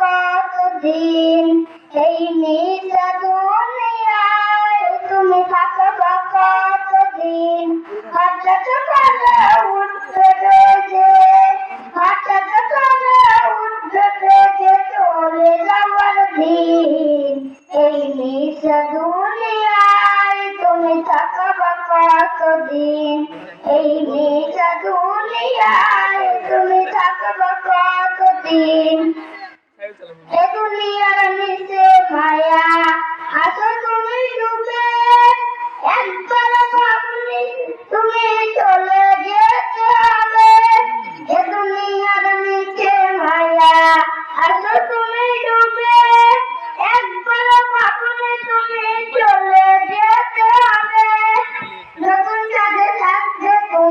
কতদিন এই নিচা দুনিয়ায় তুমি থাকবা কতদিন হঠাৎ করে উঠবে যে হঠাৎ করে উঠবে যে চলে যাওয়ার দিন। এই নিচা দুনিয়ায় তুমি থাকবা কতদিন এই নিচা দুনিয়ায় তুমি থাকবা কতদিন